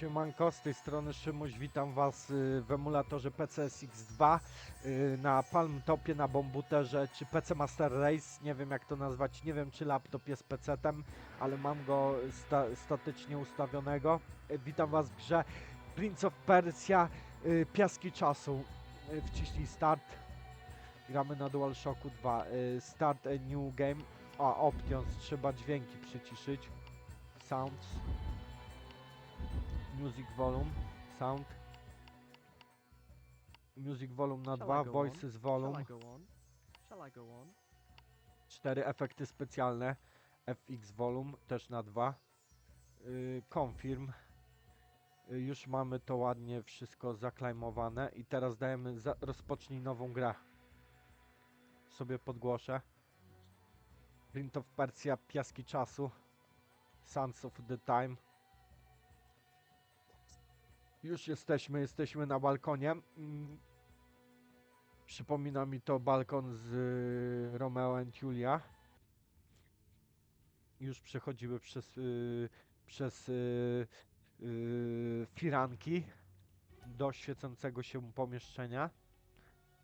Siemanko, z tej strony Szymuś, witam was y, w emulatorze PCSX2 y, na Palm Topie, na Bombuterze czy PC Master Race, nie wiem jak to nazwać, nie wiem czy laptop jest PC-tem, ale mam go sta statycznie ustawionego. Y, Witam was w grze Prince of Persia, Piaski Czasu, wciśnij start, gramy na DualShocku 2, Y, start a new game, a options, trzeba dźwięki przyciszyć, sounds, Music volume, sound. Music volume na Shall I 2, go voices Shall volume, I go on? Shall I go on? 4 efekty specjalne, FX volume też na 2. Yy, confirm. Yy, już mamy to ładnie wszystko zaklejmowane i teraz dajemy za rozpocznij nową grę. Sobie podgłoszę. Print of Persia, Piaski Czasu, Sons of the Time. Już jesteśmy, jesteśmy na balkonie. Mm. Przypomina mi to balkon z y, Romeo and Julia. Już przechodziły przez, y, przez y, firanki do świecącego się pomieszczenia.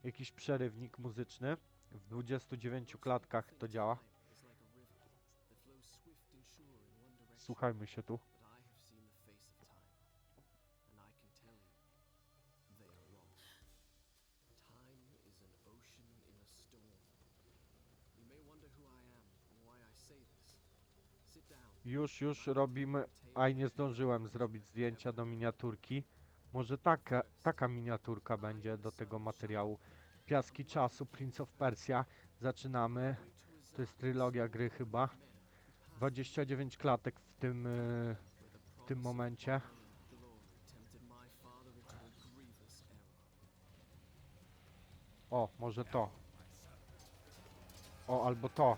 Jakiś przerywnik muzyczny. W 29 klatkach to działa. Słuchajmy się tu. Już, już robimy. Aj, nie zdążyłem zrobić zdjęcia do miniaturki. Może taka, taka miniaturka będzie do tego materiału. Piaski czasu, Prince of Persia. Zaczynamy. To jest trylogia gry chyba. 29 klatek w tym, y, w tym momencie. O, może to. O, albo to.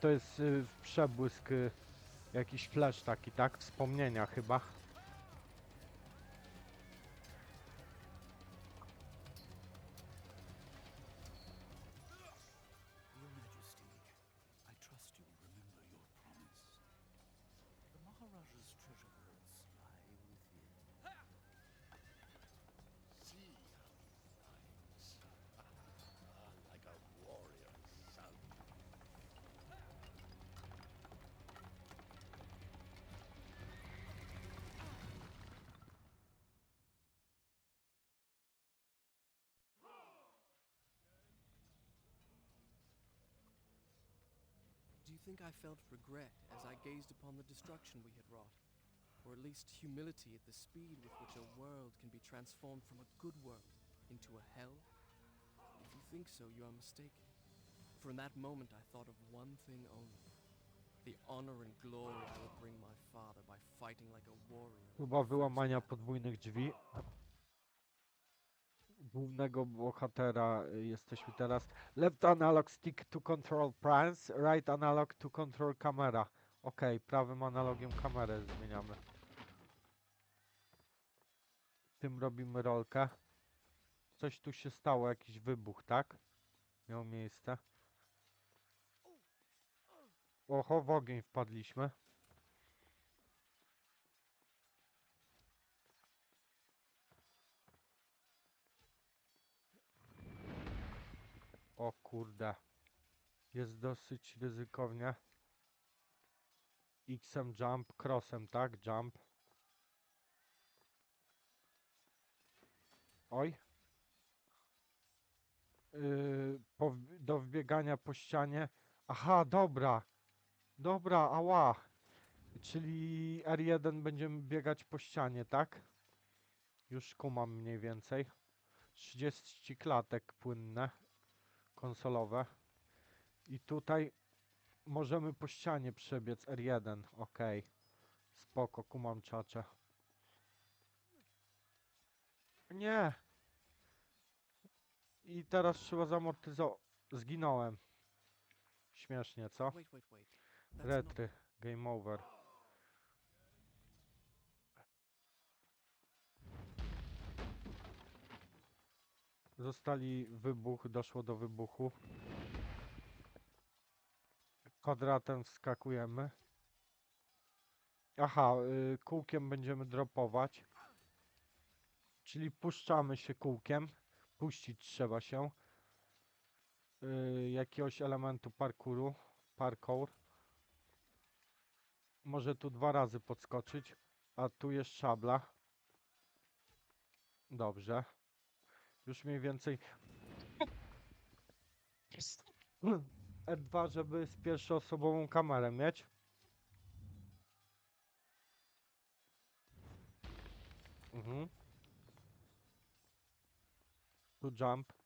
To jest y, przebłysk, y, jakiś flash taki, tak? Wspomnienia chyba. Think I felt regret as I gazed upon the destruction we had wrought? Or at least humility at the speed with which a world can be transformed from a good world into a hell? If you think so, you are mistaken. For in that moment I thought of one thing only. The honor and glory I would bring my father by fighting like a warrior. Próba wyłamania podwójnych drzwi. Głównego bohatera y, jesteśmy teraz. Left analog stick to control prance, right analog to control camera. Ok, prawym analogiem kamerę zmieniamy. Tym robimy rolkę. Coś tu się stało, jakiś wybuch, tak? Miał miejsce. Oho, w ogień wpadliśmy. O kurde. Jest dosyć ryzykownie. Xem jump, crossem, tak? Jump. Oj. Yy, po, do wbiegania po ścianie. Aha, dobra. Dobra, ała. Czyli R1 będziemy biegać po ścianie, tak? Już kumam mniej więcej. 30 klatek płynne konsolowe. I tutaj możemy po ścianie przebiec R1. Ok. Spoko, kumam czacze. Nie. I teraz trzeba zamortyzować. Zginąłem. Śmiesznie, co? Retry. Game over. Zostali wybuch, doszło do wybuchu. Kwadratem wskakujemy. Aha, y, kółkiem będziemy dropować. Czyli puszczamy się kółkiem. Puścić trzeba się. Y, jakiegoś elementu parkouru. Parkour. Może tu dwa razy podskoczyć. A tu jest szabla. Dobrze. Już mniej więcej. R2, żeby z pierwszoosobową kamerę mieć. Mhm. Tu jump.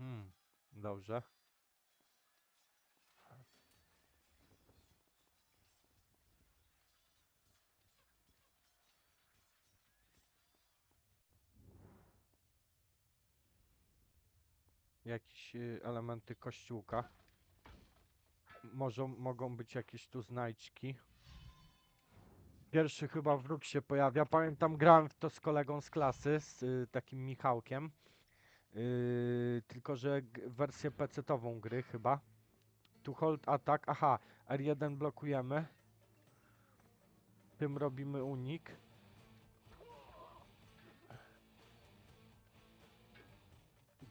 Mhm. Dobrze. Jakieś y, elementy kościółka. Może, mogą być jakieś tu znajdźki. Pierwszy chyba wróg się pojawia. Pamiętam, grałem w to z kolegą z klasy, z y, takim Michałkiem. Yy, tylko, że wersję PC-tową gry chyba. Tu hold attack. Aha, R1 blokujemy. Tym robimy unik.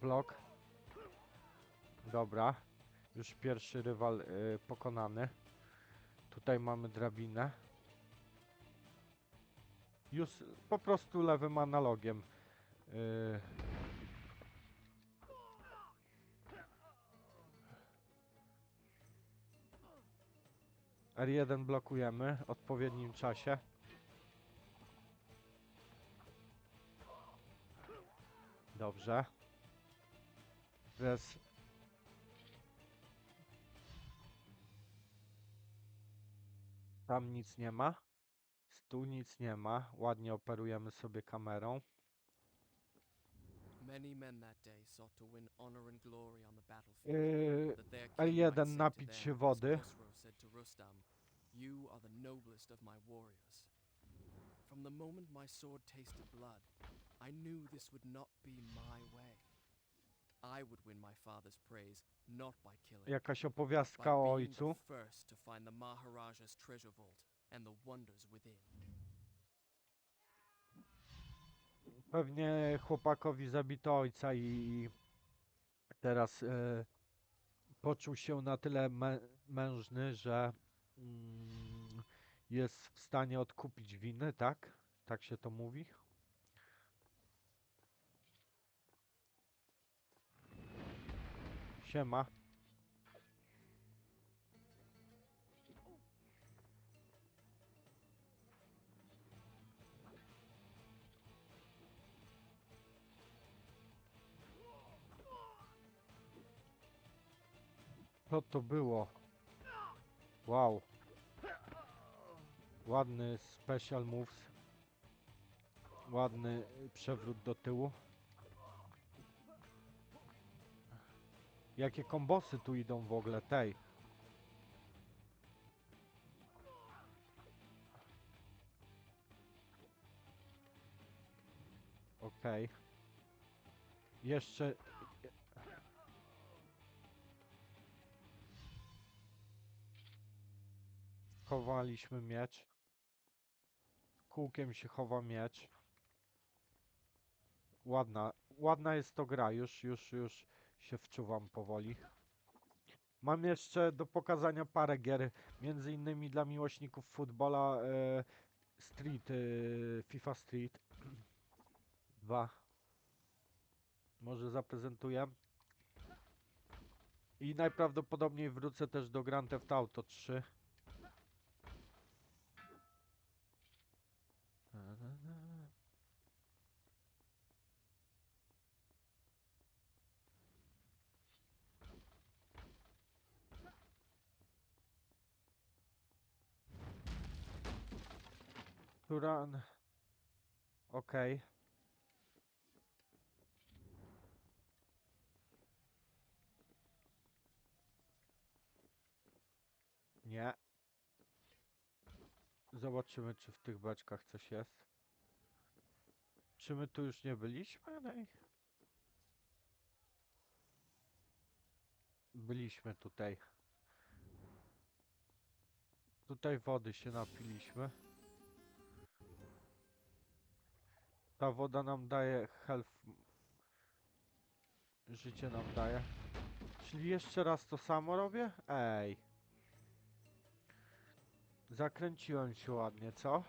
Blok. Dobra. Już pierwszy rywal y, pokonany. Tutaj mamy drabinę. Już po prostu lewym analogiem. Yy, R1 blokujemy w odpowiednim czasie. Dobrze. Teraz tam nic nie ma. Tu nic nie ma. Ładnie operujemy sobie kamerą. Yy, that their king L1 might say to napić się wody. You are the noblest of my warriors. From the moment my sword tasted blood, I knew this would not be my way. I would win my father's praise not by killing, jakaś by opowiastka o being ojcu. the first to find the Maharaja's treasure vault and the wonders within. Pewnie chłopakowi zabito ojca i teraz e, poczuł się na tyle mę mężny, że jest w stanie odkupić winy, tak? Tak się to mówi. Siema. Co to było? Wow. Ładny special moves. Ładny przewrót do tyłu. Jakie kombosy tu idą w ogóle, tej. Okej. Jeszcze Chowaliśmy miecz. Kółkiem się chowa miecz. Ładna, ładna jest to gra, już, już, już się wczuwam powoli. Mam jeszcze do pokazania parę gier, między innymi dla miłośników futbola e, Street, e, FIFA Street 2. Może zaprezentuję. I najprawdopodobniej wrócę też do Grand Theft Auto 3. Turan. Okej. Okay. Nie. Zobaczymy, czy w tych beczkach coś jest. Czy my tu już nie byliśmy? Nej. Byliśmy tutaj. Tutaj wody się napiliśmy. Ta woda nam daje health. Życie nam daje. Czyli jeszcze raz to samo robię? Ej. Zakręciłem się ładnie, co?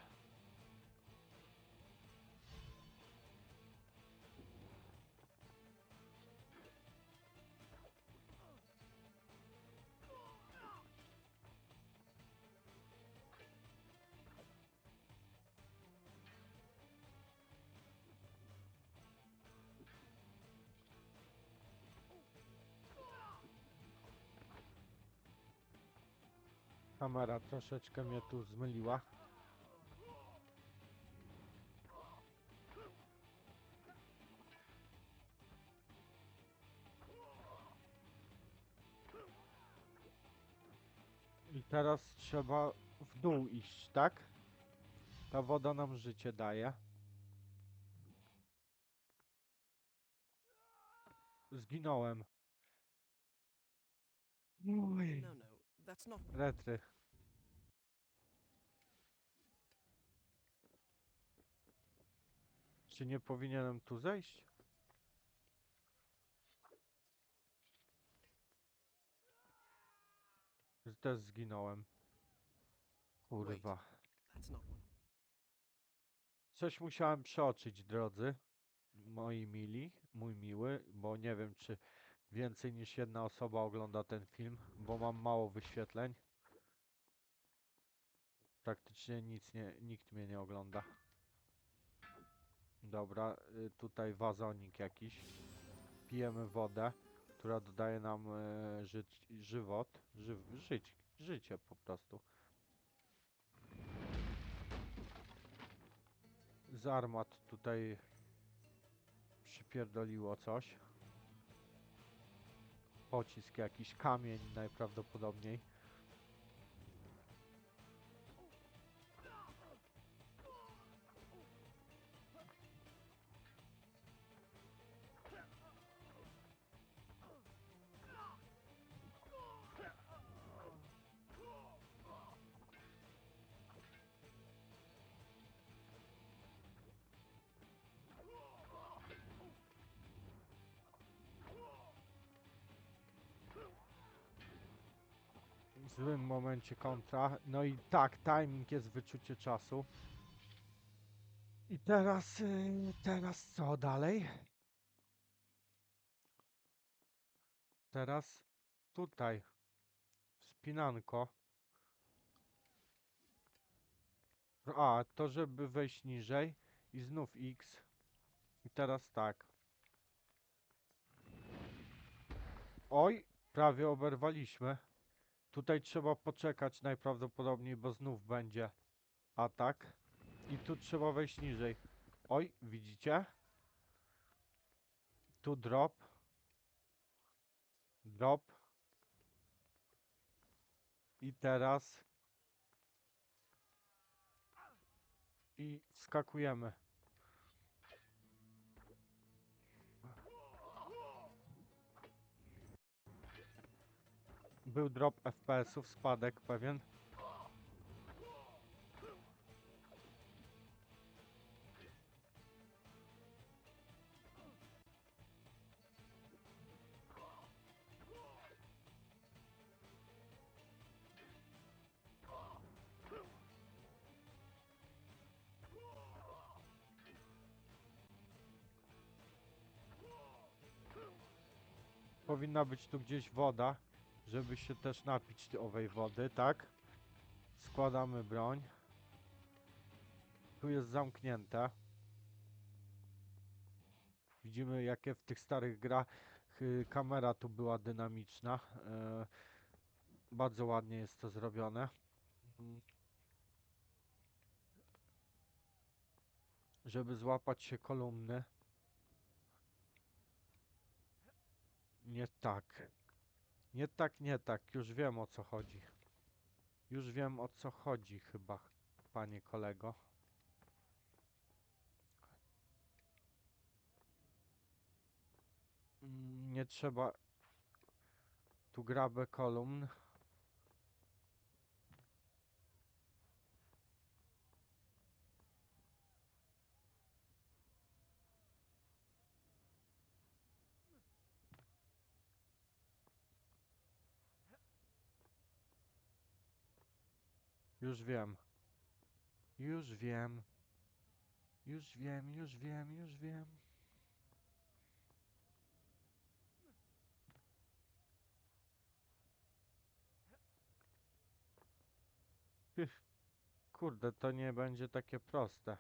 Kamera troszeczkę mnie tu zmyliła. I teraz trzeba w dół iść, tak? Ta woda nam życie daje. Zginąłem. No, no. Retry. Czy nie powinienem tu zejść? Też zginąłem. Kurwa. Coś musiałem przeoczyć, drodzy. Moi mili, mój miły, bo nie wiem, czy więcej niż jedna osoba ogląda ten film, bo mam mało wyświetleń. Praktycznie nic nie, nikt mnie nie ogląda. Dobra, y, tutaj wazonik jakiś. Pijemy wodę, która dodaje nam e, żyć, żywot, ży, żyć, życie po prostu. Z armat tutaj przypierdoliło coś. Pocisk jakiś, kamień najprawdopodobniej. W złym momencie kontra. No i tak, timing jest wyczucie czasu. I teraz, y, teraz co dalej? Teraz tutaj. Wspinanko. A, to żeby wejść niżej i znów X. I teraz tak. Oj, prawie oberwaliśmy. Tutaj trzeba poczekać najprawdopodobniej, bo znów będzie atak. I tu trzeba wejść niżej. Oj, widzicie? Tu drop. Drop. I teraz. I wskakujemy. Był drop FPS-ów, spadek pewien. Powinna być tu gdzieś woda, żeby się też napić owej wody, tak? Składamy broń. Tu jest zamknięte. Widzimy jakie w tych starych grach y, kamera tu była dynamiczna. E, bardzo ładnie jest to zrobione. Żeby złapać się kolumny. Nie tak. Nie tak, nie tak. Już wiem o co chodzi. Już wiem o co chodzi chyba, panie kolego. Mm, Nie trzeba tu grabę kolumn. Już wiem. Już wiem. Już wiem, już wiem, już wiem. Kurde, to nie będzie takie proste.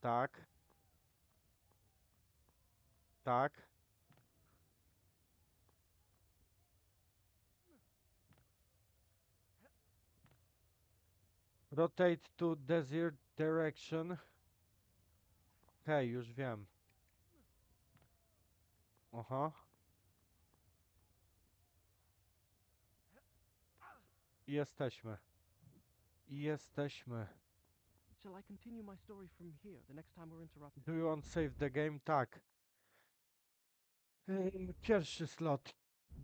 Tak. Tak. Rotate to desired direction. Okej, już wiem. Aha. Jesteśmy. Jesteśmy. Shall I continue my story from here the next time we're interrupted? Do you want to save the game? Tak. Pierwszy slot.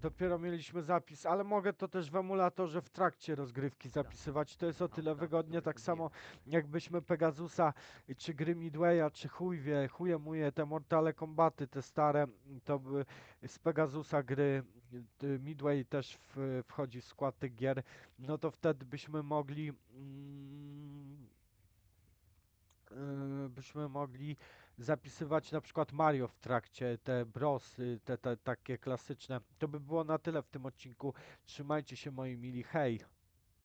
Dopiero mieliśmy zapis, ale mogę to też w emulatorze w trakcie rozgrywki zapisywać. To jest o tyle wygodnie, tak samo jakbyśmy Pegasusa y, czy gry Midwaya, czy chuj wie, chuje muje, te Mortale Kombaty, te stare, to by z Pegasusa gry y, Midway też w, wchodzi w skład tych gier, no to wtedy byśmy mogli mm, y, byśmy mogli zapisywać na przykład Mario w trakcie, te brosy, te, te takie klasyczne. To by było na tyle w tym odcinku. Trzymajcie się moi mili, hej!